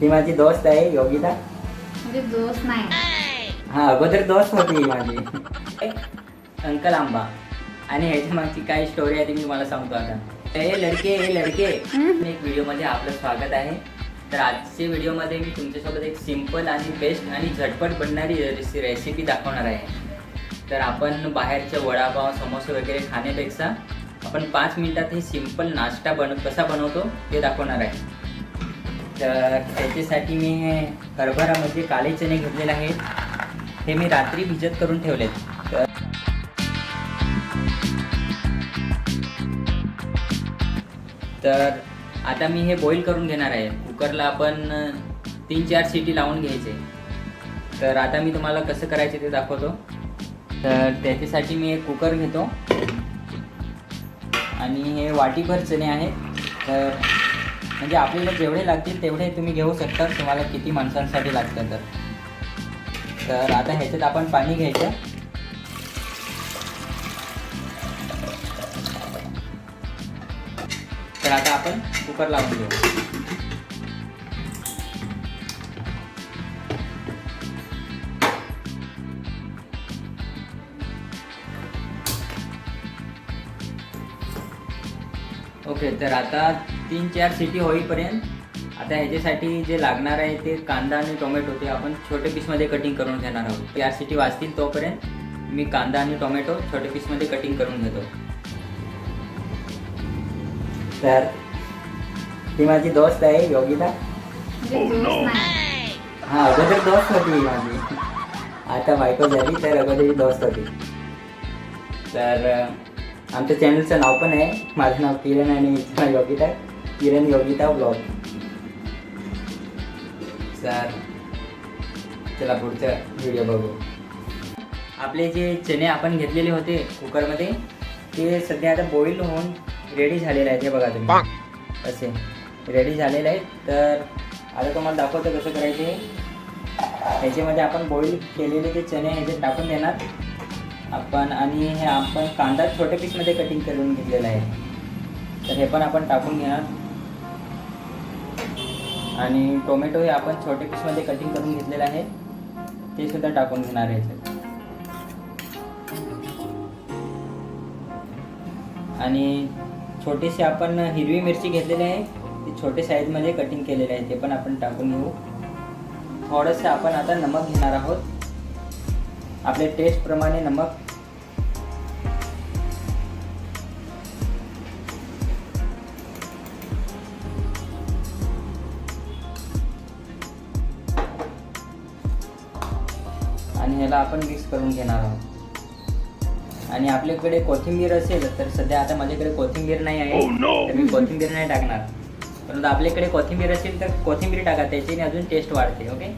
ती माझी दोस्त आहे योगिता. म्हणजे दोस्त नाही. हा अगोदर दोस्त होती ही माझी. अंकल आंबा. आणि ह्याच्या मागची काय स्टोरी आहे ती मी मला सांगतो आता. ए लडके ए लडके. एक व्हिडिओमध्ये आपलं स्वागत आहे. तर आजच्या व्हिडिओमध्ये मी तुमच्यासोबत एक सिंपल आणि बेस्ट आणि झटपट बनणारी रेसि- रेसिपी दाखवणार आहे. तर आपण बाहेरचे वडापाव समोसे वगैरे खाण्यापेक्षा आपण पाच मिनिटात हे सिंपल नाश्ता बन कसा बनवतो ते दाखवणार आहे. तर त्याच्यासाठी मी हे हरभरा म्हणजे काळे चणे घेतलेले आहेत. हे मी रात्री भिजत करून ठेवलेत. तर तर आता मी हे बॉईल करून घेणार आहे. कुकरला आपण तीन चार सिटी लावून घ्यायचे. तर आता मी तुम्हाला कसं करायचे ते दाखवतो. तर त्याच्यासाठी मी एक कुकर घेतो. आणि हे वाटीभर चणे आहेत. तर म्हणजे आपल्याला जेवढे लागतील तेवढे तुम्ही घेऊ शकता तुम्हाला किती माणसांसाठी लागतं तर. तर आता ह्याच्यात आपण पाणी घ्यायचं. तर आता आपण कुकर लावून घेऊ. ओके तर आता तीन चार सिटी होईपर्यंत आता ह्याच्यासाठी जे लागणार आहे ते कांदा आणि टोमॅटो ते आपण छोटे पीसमध्ये कटिंग करून घेणार आहोत. चार सिटी वाजतील तोपर्यंत मी कांदा आणि टोमॅटो छोटे पीसमध्ये कटिंग करून घेतो. तर ती माझी दोस्त आहे योगिता. दोस्त नाही. हा अगोदर दोस्त होती ही माझी. आता बायको झाली तर अगोदर दोस्त होती. तर आमच्या चॅनलचं नाव पण आहे. माझं नाव किरण आणि नाव योगिता किरण योगिता ब्लॉग तर चला पुढचा व्हिडिओ बघू. आपले जे चणे आपण घेतलेले होते कुकरमध्ये ते सध्या आता बॉईल होऊन रेडी झालेले आहेत. हे बघा तुम्ही. असे. रेडी झालेले आहेत. तर आता तुम्हाला दाखवतो कसं करायचे. ह्याच्यामध्ये आपण बॉईल केलेले ते चणे ह्याच्यात टाकून देणार. आपण आणि हे आपण कांदा छोट्या पीसमध्ये कटिंग करून घेतलेला आहे. तर हे पण आपण टाकून घेणार. आणि टोमॅटो हे आपण छोट्या पीसमध्ये कटिंग करून घेतलेलं आहे. ते सुद्धा टाकून घेणार आहे. आणि छोटीशी आपण हिरवी मिरची घेतलेली आहे. ती छोटे साईजमध्ये कटिंग केलेले आहे. ते पण आपण टाकून घेऊ. थोडंसं आपण आता नमक घेणार आहोत. आपल्या टेस्टप्रमाणे नमक. आणि ह्याला आपण मिक्स करून घेणार आहोत. आणि आपल्याकडे कोथिंबीर असेल तर सध्या आता माझ्याकडे कोथिंबीर नाही आहे. तर मी कोथिंबीर नाही टाकणार. परंतु आपल्याकडे कोथिंबीर असेल तर कोथिंबीर टाका. त्याच्याने अजून टेस्ट वाढते ओके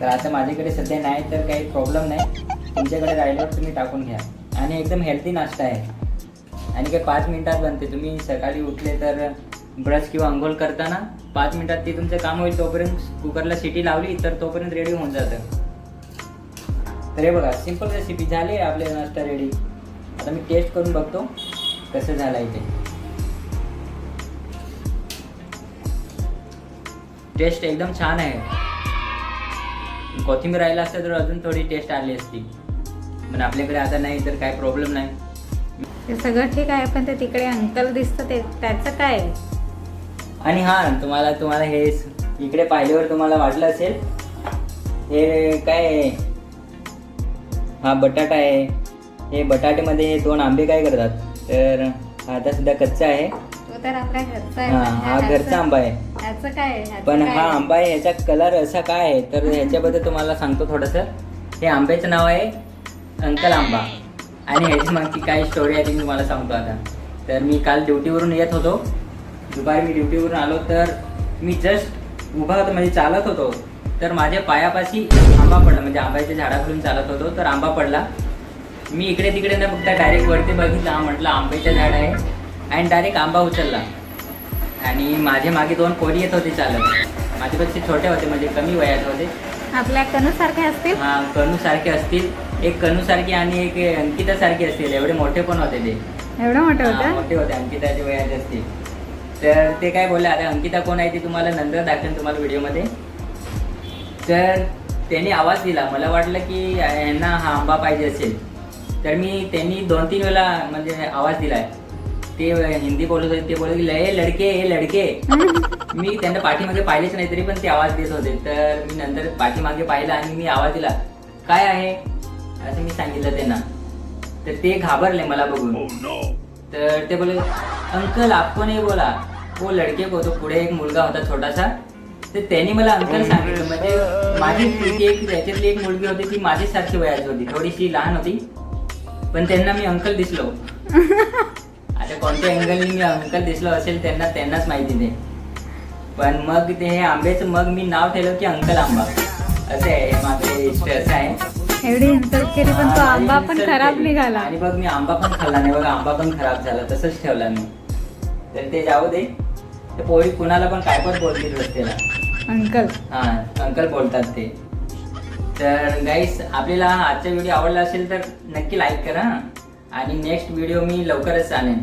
तर आता माझ्याकडे सध्या नाही तर काही प्रॉब्लेम नाही. तुमच्याकडे राहिल्यावर तुम्ही टाकून घ्या. आणि एकदम हेल्दी नाश्ता आहे. आणि काय पाच मिनिटात बनते. तुम्ही सकाळी उठले तर ब्रश किंवा अंघोळ करताना पाच मिनिटात ते तुमचं काम होईल तोपर्यंत कुकरला सिटी लावली तर तोपर्यंत रेडी होऊन जातं. तर हे बघा सिंपल रेसिपी झाली आपले नाश्ता रेडी आता मी टेस्ट करून बघतो कसं झालं आहे ते. टेस्ट एकदम छान आहे. कोथिंबीर राहिला असतं तर अजून थोडी टेस्ट आली असती. पण आपल्याकडे आता नाही तर काय प्रॉब्लेम नाही. ते सगळं ठीक आहे पण ते तिकडे अंकल दिसतं ते त्याचं काय आहे? आणि हां तुम्हाला तुम्हाला हे इकडे पाहिल्यावर तुम्हाला वाटलं असेल हे काय आहे? हा बटाटा आहे. हे बटाट्यामध्ये हे दोन आंबे काय करतात? तर आता सुद्धा कच्चा आहे. तो तर आपल्या घरचा आहे हा हा घरचा आंबा आहे. ह्याचं काय पण हा? आंबा आहे ह्याचा कलर असा काय आहे? तर ह्याच्याबद्दल तुम्हाला सांगतो थोडंसं. हे आंब्याचं नाव आहे अंकल आंबा. आणि ह्याची मागची काय स्टोरी आहे ती मी तुम्हाला सांगतो आता. तर मी काल ड्युटीवरून येत होतो. दुपारी मी ड्युटीवरून आलो तर मी जस्ट उभा होतो म्हणजे चालत होतो. तर माझ्या पायापाशी आंबा पडला म्हणजे आंब्याच्या झाडाखालून चालत होतो. तर आंबा पडला. मी इकडे तिकडे न बघता डायरेक्ट वरती बघितला म्हटलं आंब्याचं झाड आहे. आणि डायरेक्ट आंबा उचलला. आणि माझ्या मागे दोन पोरी येत होते चालत. माझ्यापेक्षा छोटे होते म्हणजे कमी वयात होते. आपल्या कनू सारखे असतील? हा कनू सारखे असतील. एक कनू सारखे आणि एक अंकिता सारखे असतील. एवढे मोठे पण होते ते. एवढं मोठं होतं? मोठे होते. अंकिताच्या वयाचे असतील. तर ते काय बोलले आता अंकिता कोण आहे ते तुम्हाला नंतर दाखवेन तुम्हाला व्हिडिओमध्ये. तर त्यांनी आवाज दिला. मला वाटलं की यांना हा आंबा पाहिजे असेल. तर मी त्यांनी दोन तीन वेळा म्हणजे आवाज दिलाय ते हिंदी बोलत होते ते बोलत गेले ए लडके ए लडके. मी त्यांना पाठीमागे पाहिलेच नाही तरी पण ते आवाज देत होते. तर मी नंतर पाठीमागे पाहिलं आणि मी आवाज दिला काय आहे? असं मी सांगितलं त्यांना. तर ते घाबरले मला बघून. तर ते बोले अंकल आपको नाही बोला. वो लडके को तो पुढे एक मुलगा होता छोटासा. तर त्यांनी मला अंकल सांगितलं म्हणजे माझी ती एक त्याच्यातली एक मुलगी होती ती माझीच सारखी वयाची होती थोडीशी लहान होती. पण त्यांना मी अंकल दिसलो. आता कोणत्या अँगलनी मी अंकल दिसलो असेल त्यांना त्यांनाच माहिती ते पण मग ते हे आंब्याचं मग मी नाव ठेवलं की अंकल आंबा. असे आहे मागे इष्ट असं आहे. एवढी इन्सल्ट केली पण तो आंबा पण खराब. निघाला. आणि बघ मी आंबा पण खाल्ला नाही. बघ आंबा पण खराब झाला. तसंच ठेवला मी. तर ते जाऊ दे. ते पोळी कुणाला पण काय पण बोलतील रस्त्याला. अंकल. हा अंकल बोलतात ते. तर गाईस आपल्याला आजचा व्हिडिओ आवडला असेल तर नक्की लाईक करा. आणि नेक्स्ट व्हिडिओ मी लवकरच आणेन